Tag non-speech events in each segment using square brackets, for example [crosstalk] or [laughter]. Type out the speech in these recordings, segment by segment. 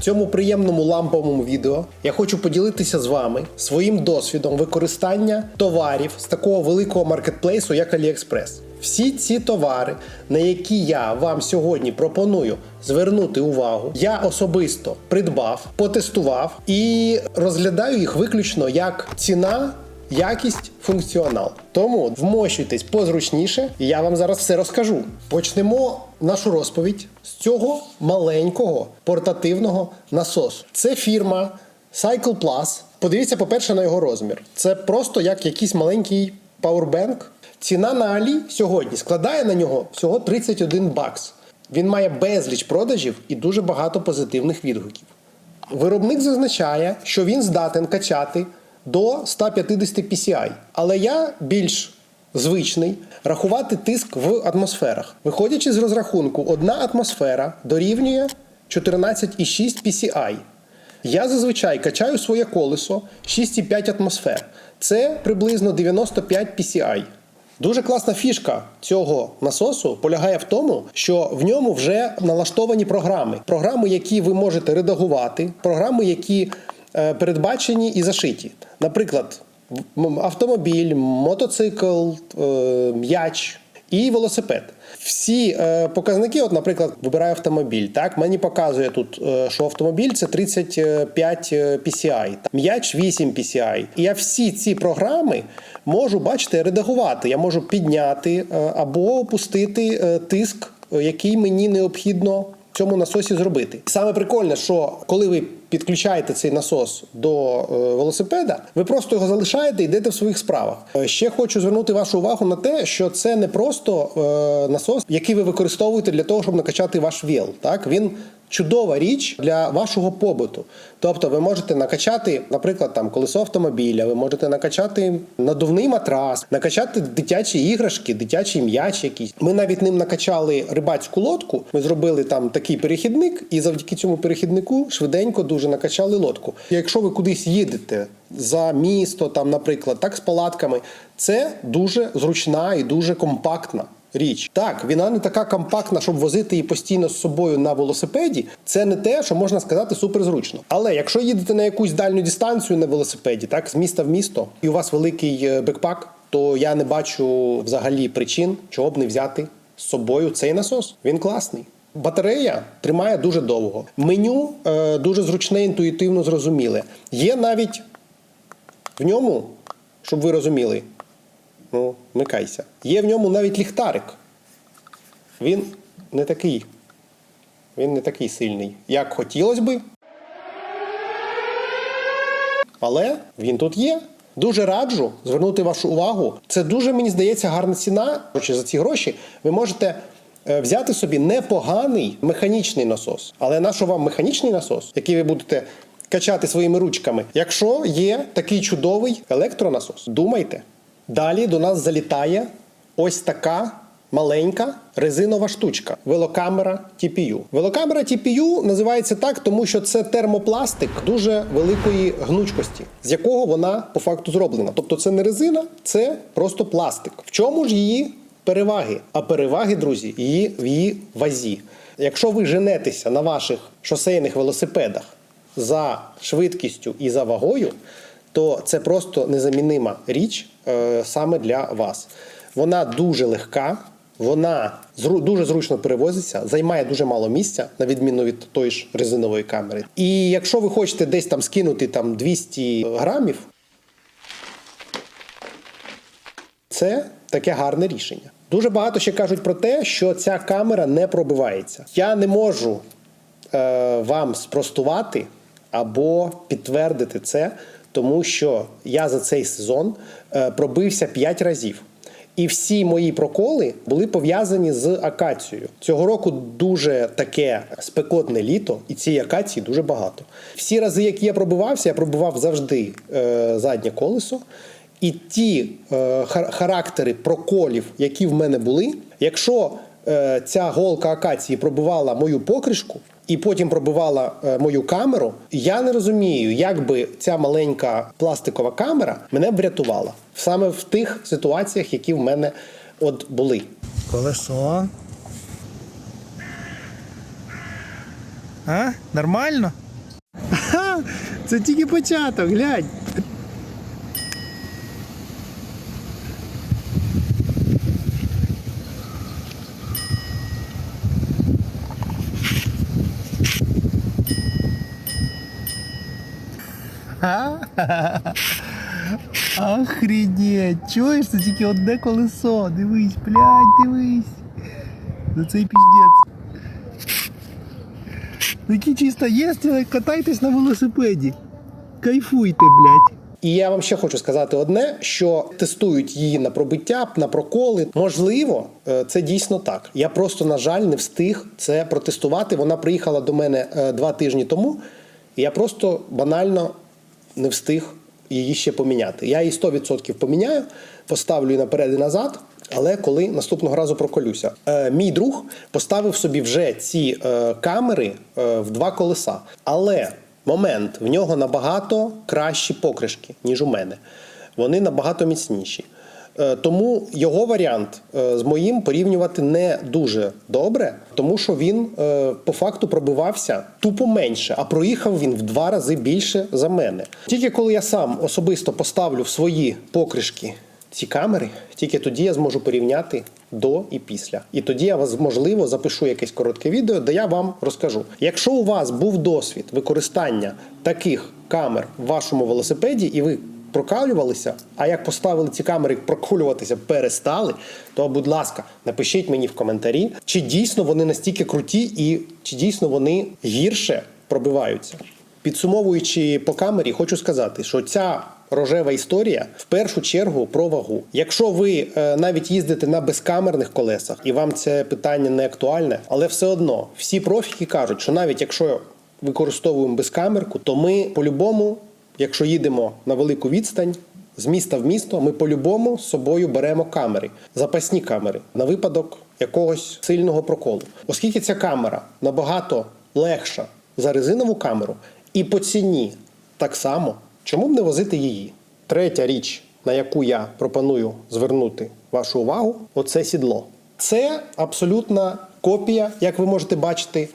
Цьому приємному ламповому відео я хочу поділитися з вами своїм досвідом використання товарів з такого великого маркетплейсу, як AliExpress. Всі ці товари, на які я вам сьогодні пропоную звернути увагу, я особисто придбав, потестував і розглядаю їх виключно як ціна. Якість, функціонал. Тому вмощуйтесь позручніше, і я вам зараз все розкажу. Почнемо нашу розповідь з цього маленького портативного насосу. Це фірма Cycle Plus. Подивіться, по-перше, на його розмір. Це просто як якийсь маленький пауербенк. Ціна на Алі сьогодні складає на нього всього 31 бакс. Він має безліч продажів і дуже багато позитивних відгуків. Виробник зазначає, що він здатен качати до 150 PCI. Але я більш звичний рахувати тиск в атмосферах. Виходячи з розрахунку, одна атмосфера дорівнює 14,6 PCI. Я зазвичай качаю своє колесо 6,5 атмосфер. Це приблизно 95 PCI. Дуже класна фішка цього насосу полягає в тому, що в ньому вже налаштовані програми. Програми, які ви можете редагувати, програми, які передбачені і зашиті. Наприклад, автомобіль, мотоцикл, е, м'яч і велосипед. Всі е, показники, от, наприклад, вибираю автомобіль. Так, мені показує тут, е, що автомобіль це 35 PCI, там, м'яч 8 PCI. І я всі ці програми можу, бачите, редагувати. Я можу підняти е, або опустити е, тиск, е, який мені необхідно цьому насосі зробити. Саме прикольне, що коли ви підключаєте цей насос до е, велосипеда, ви просто його залишаєте і йдете в своїх справах. Е, Ще хочу звернути вашу увагу на те, що це не просто е, насос, який ви використовуєте для того, щоб накачати ваш віл. Так він чудова річ для вашого побуту. Тобто, ви можете накачати, наприклад, там колесо автомобіля, ви можете накачати надувний матрас, накачати дитячі іграшки, дитячий м'яч якийсь. Ми навіть ним накачали рибацьку лодку. Ми зробили там такий перехідник, і завдяки цьому перехіднику швиденько дуже накачали лодку. Якщо ви кудись їдете за місто, там, наприклад, так з палатками, це дуже зручна і дуже компактна. Річ так, вона не така компактна, щоб возити її постійно з собою на велосипеді. Це не те, що можна сказати суперзручно. Але якщо їдете на якусь дальню дистанцію на велосипеді, так з міста в місто, і у вас великий е, бекпак, то я не бачу взагалі причин, чого б не взяти з собою цей насос. Він класний. Батарея тримає дуже довго. Меню е, дуже зручне, інтуїтивно зрозуміле. Є навіть в ньому, щоб ви розуміли, ну, вмикайся. Є в ньому навіть ліхтарик. Він не такий. Він не такий сильний, як хотілося би. Але він тут є. Дуже раджу звернути вашу увагу. Це дуже, мені здається, гарна ціна. За ці гроші ви можете е, взяти собі непоганий механічний насос. Але на що вам механічний насос, який ви будете качати своїми ручками, якщо є такий чудовий електронасос? Думайте. Далі до нас залітає ось така маленька резинова штучка велокамера TPU. Велокамера TPU називається так, тому що це термопластик дуже великої гнучкості, з якого вона по факту зроблена. Тобто це не резина, це просто пластик. В чому ж її переваги? А переваги, друзі, її в її вазі. Якщо ви женетеся на ваших шосейних велосипедах за швидкістю і за вагою, то це просто незамінима річ е, саме для вас. Вона дуже легка, вона зру- дуже зручно перевозиться, займає дуже мало місця, на відміну від тої ж резинової камери. І якщо ви хочете десь там скинути там 200 грамів, це таке гарне рішення. Дуже багато ще кажуть про те, що ця камера не пробивається. Я не можу е, вам спростувати або підтвердити це, тому що я за цей сезон е, пробився 5 разів. І всі мої проколи були пов'язані з акацією. Цього року дуже таке спекотне літо, і цієї акації дуже багато. Всі рази, які я пробивався, я пробивав завжди е, заднє колесо. І ті е, характери проколів, які в мене були, якщо е, ця голка акації пробивала мою покришку і потім пробивала е, мою камеру, я не розумію, як би ця маленька пластикова камера мене б врятувала саме в тих ситуаціях, які в мене от були. Колесо. А? Нормально? [laughs] Це тільки початок, глянь. [laughs] Охренеть, чуєш, це тільки одне колесо. Дивись, блядь, дивись. Ну цей піздець. Ну які чисто їздили, катайтесь на велосипеді. Кайфуйте, блядь. І я вам ще хочу сказати одне: що тестують її на пробиття, на проколи. Можливо, е, це дійсно так. Я просто, на жаль, не встиг це протестувати. Вона приїхала до мене е, два тижні тому, і я просто банально не встиг її ще поміняти. Я її 100% поміняю, поставлю її наперед і назад. Але коли наступного разу проколюся, е, мій друг поставив собі вже ці е, камери е, в два колеса. Але момент в нього набагато кращі покришки, ніж у мене. Вони набагато міцніші. Е, Тому його варіант е, з моїм порівнювати не дуже добре, тому що він е, по факту пробивався тупо менше, а проїхав він в два рази більше за мене. Тільки коли я сам особисто поставлю в свої покришки ці камери, тільки тоді я зможу порівняти до і після. І тоді я вас можливо запишу якесь коротке відео, де я вам розкажу. Якщо у вас був досвід використання таких камер в вашому велосипеді, і ви прокалювалися, а як поставили ці камери проколюватися перестали, то, будь ласка, напишіть мені в коментарі, чи дійсно вони настільки круті, і чи дійсно вони гірше пробиваються. Підсумовуючи по камері, хочу сказати, що ця рожева історія в першу чергу про вагу. Якщо ви е, навіть їздите на безкамерних колесах і вам це питання не актуальне, але все одно всі профіки кажуть, що навіть якщо використовуємо безкамерку, то ми по-любому, якщо їдемо на велику відстань. З міста в місто ми по-любому з собою беремо камери, запасні камери на випадок якогось сильного проколу. Оскільки ця камера набагато легша за резинову камеру, і по ціні так само, чому б не возити її? Третя річ, на яку я пропоную звернути вашу увагу, оце сідло. Це абсолютна копія, як ви можете бачити,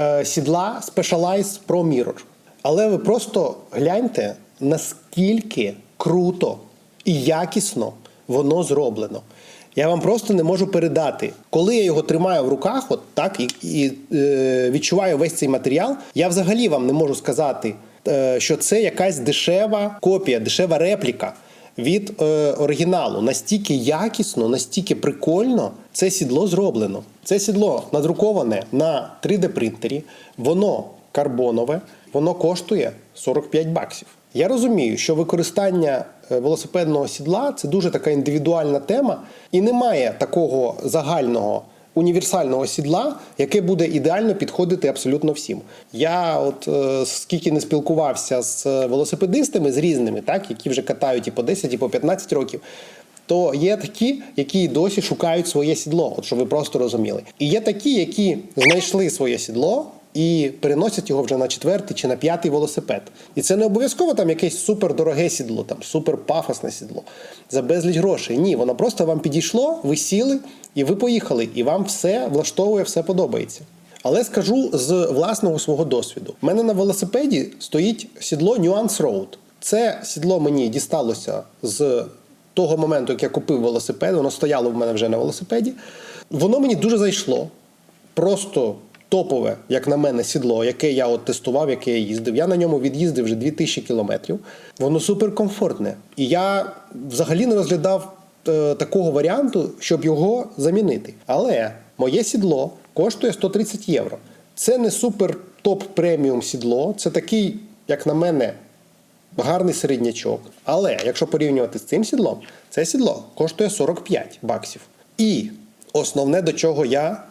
е, сідла Specialized Pro Mirror. Але ви просто гляньте, наскільки круто і якісно воно зроблено. Я вам просто не можу передати. Коли я його тримаю в руках, от так і, і е, відчуваю весь цей матеріал, я взагалі вам не можу сказати, е, що це якась дешева копія, дешева репліка від е, оригіналу. Настільки якісно, настільки прикольно це сідло зроблено. Це сідло надруковане на 3D принтері, воно карбонове, воно коштує 45 баксів. Я розумію, що використання е, велосипедного сідла це дуже така індивідуальна тема, і немає такого загального універсального сідла, яке буде ідеально підходити абсолютно всім. Я, от е, скільки не спілкувався з велосипедистами з різними, так які вже катають і по 10, і по 15 років. То є такі, які досі шукають своє сідло, от щоб ви просто розуміли. І є такі, які знайшли своє сідло і переносять його вже на четвертий чи на п'ятий велосипед. І це не обов'язково там якесь супердороге сідло, там суперпафосне сідло за безліч грошей. Ні, воно просто вам підійшло, ви сіли і ви поїхали, і вам все влаштовує, все подобається. Але скажу з власного свого досвіду. У мене на велосипеді стоїть сідло Nuance Road. Це сідло мені дісталося з того моменту, як я купив велосипед, воно стояло в мене вже на велосипеді. Воно мені дуже зайшло. Просто топове, як на мене, сідло, яке я от тестував, яке я їздив. Я на ньому від'їздив вже 2000 кілометрів. Воно суперкомфортне. І я взагалі не розглядав е, такого варіанту, щоб його замінити. Але моє сідло коштує 130 євро. Це не супер топ преміум сідло, це такий, як на мене, гарний середнячок. Але якщо порівнювати з цим сідлом, це сідло коштує 45 баксів. І основне, до чого я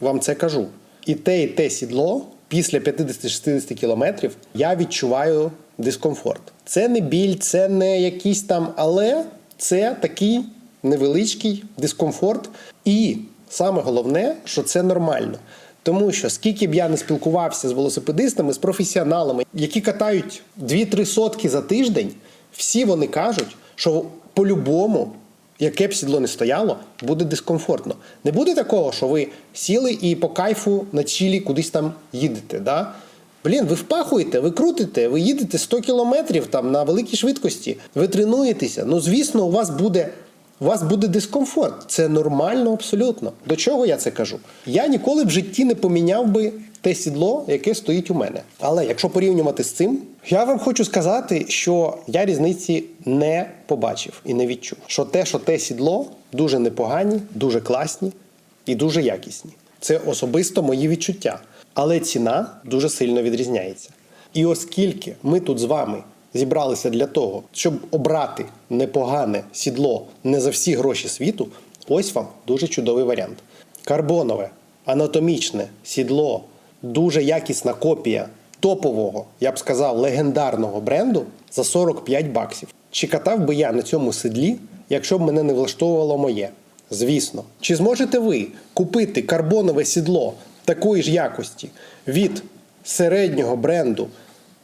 вам це кажу. І те, і те сідло після 50-60 кілометрів я відчуваю дискомфорт. Це не біль, це не якийсь там, але це такий невеличкий дискомфорт. І саме головне, що це нормально. Тому що скільки б я не спілкувався з велосипедистами, з професіоналами, які катають 2-3 сотки за тиждень, всі вони кажуть, що по-любому, яке б сідло не стояло, буде дискомфортно. Не буде такого, що ви сіли і по кайфу на чілі кудись там їдете. Да? Блін, ви впахуєте, ви крутите, ви їдете 100 кілометрів там на великій швидкості, ви тренуєтеся. Ну, звісно, у вас буде. У вас буде дискомфорт. Це нормально абсолютно. До чого я це кажу? Я ніколи в житті не поміняв би те сідло, яке стоїть у мене. Але якщо порівнювати з цим, я вам хочу сказати, що я різниці не побачив і не відчув. Що те, що те сідло дуже непогані, дуже класні і дуже якісні. Це особисто мої відчуття. Але ціна дуже сильно відрізняється. І оскільки ми тут з вами зібралися для того, щоб обрати непогане сідло не за всі гроші світу, ось вам дуже чудовий варіант. Карбонове, анатомічне сідло, дуже якісна копія топового, я б сказав, легендарного бренду за 45 баксів. Чи катав би я на цьому сідлі, якщо б мене не влаштовувало моє? Звісно. Чи зможете ви купити карбонове сідло такої ж якості від середнього бренду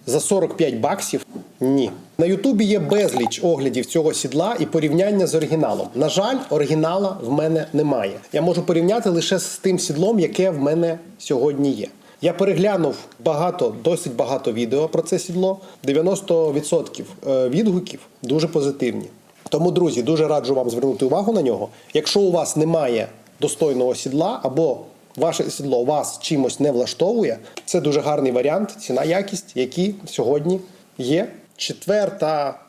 за 45 баксів? Ні. На Ютубі є безліч оглядів цього сідла і порівняння з оригіналом. На жаль, оригінала в мене немає. Я можу порівняти лише з тим сідлом, яке в мене сьогодні є. Я переглянув багато, досить багато відео про це сідло. 90% е, відгуків дуже позитивні. Тому, друзі, дуже раджу вам звернути увагу на нього. Якщо у вас немає достойного сідла або ваше сідло вас чимось не влаштовує, це дуже гарний варіант, ціна якість, які сьогодні є. Четверта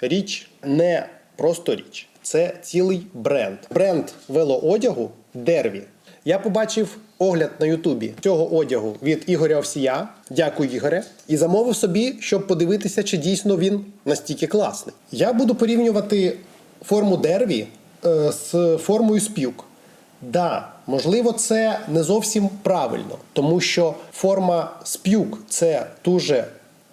річ не просто річ, це цілий бренд. Бренд велоодягу Дерві. Я побачив огляд на Ютубі цього одягу від Ігоря Овсія. Дякую, Ігоре. І замовив собі, щоб подивитися, чи дійсно він настільки класний. Я буду порівнювати форму Дерві е, з формою спюк. Да, можливо, це не зовсім правильно, тому що форма спюк це дуже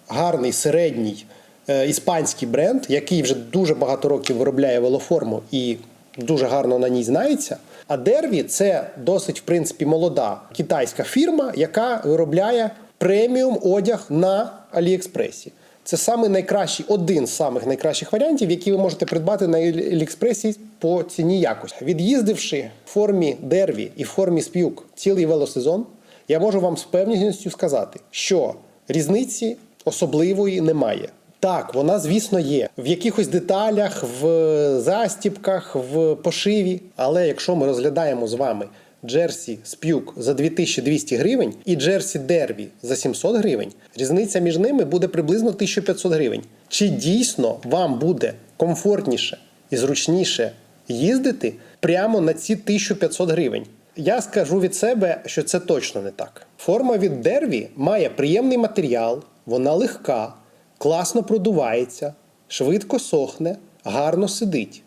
гарний середній е, іспанський бренд, який вже дуже багато років виробляє велоформу і дуже гарно на ній знається. А Дерві це досить, в принципі, молода китайська фірма, яка виробляє преміум одяг на Аліекспресі. Це саме найкращий, один з самих найкращих варіантів, які ви можете придбати на Аліекспресі по ціні якості. Від'їздивши в формі Дерві і в формі спюк цілий велосезон, я можу вам з певністю сказати, що різниці особливої немає. Так, вона, звісно, є в якихось деталях, в застіпках, в пошиві. Але якщо ми розглядаємо з вами Джерсі Спюк за 2200 гривень і Джерсі Дерві за 700 гривень, різниця між ними буде приблизно 1500 гривень. Чи дійсно вам буде комфортніше і зручніше їздити прямо на ці 1500 гривень? Я скажу від себе, що це точно не так. Форма від Дерві має приємний матеріал, вона легка, класно продувається, швидко сохне, гарно сидить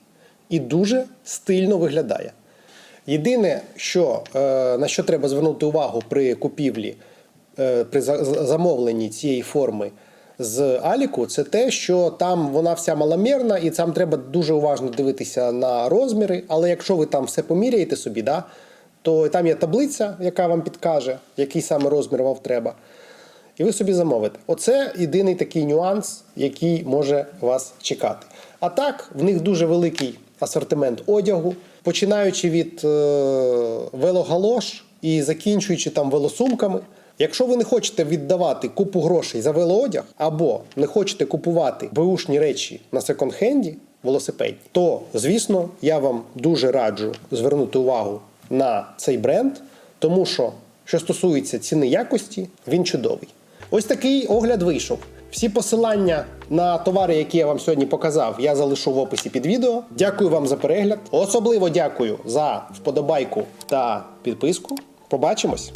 і дуже стильно виглядає. Єдине, що, е, на що треба звернути увагу при купівлі, е, при за- за- замовленні цієї форми з Аліку, це те, що там вона вся маломірна, і там треба дуже уважно дивитися на розміри. Але якщо ви там все поміряєте собі, да, то там є таблиця, яка вам підкаже, який саме розмір вам треба. І ви собі замовите. Оце єдиний такий нюанс, який може вас чекати. А так, в них дуже великий асортимент одягу, починаючи від е, велогалош і закінчуючи там велосумками. Якщо ви не хочете віддавати купу грошей за велоодяг, або не хочете купувати беушні речі на секонд-хенді велосипедні, то звісно я вам дуже раджу звернути увагу на цей бренд, тому що що стосується ціни якості, він чудовий. Ось такий огляд вийшов. Всі посилання на товари, які я вам сьогодні показав, я залишу в описі під відео. Дякую вам за перегляд. Особливо дякую за вподобайку та підписку. Побачимось!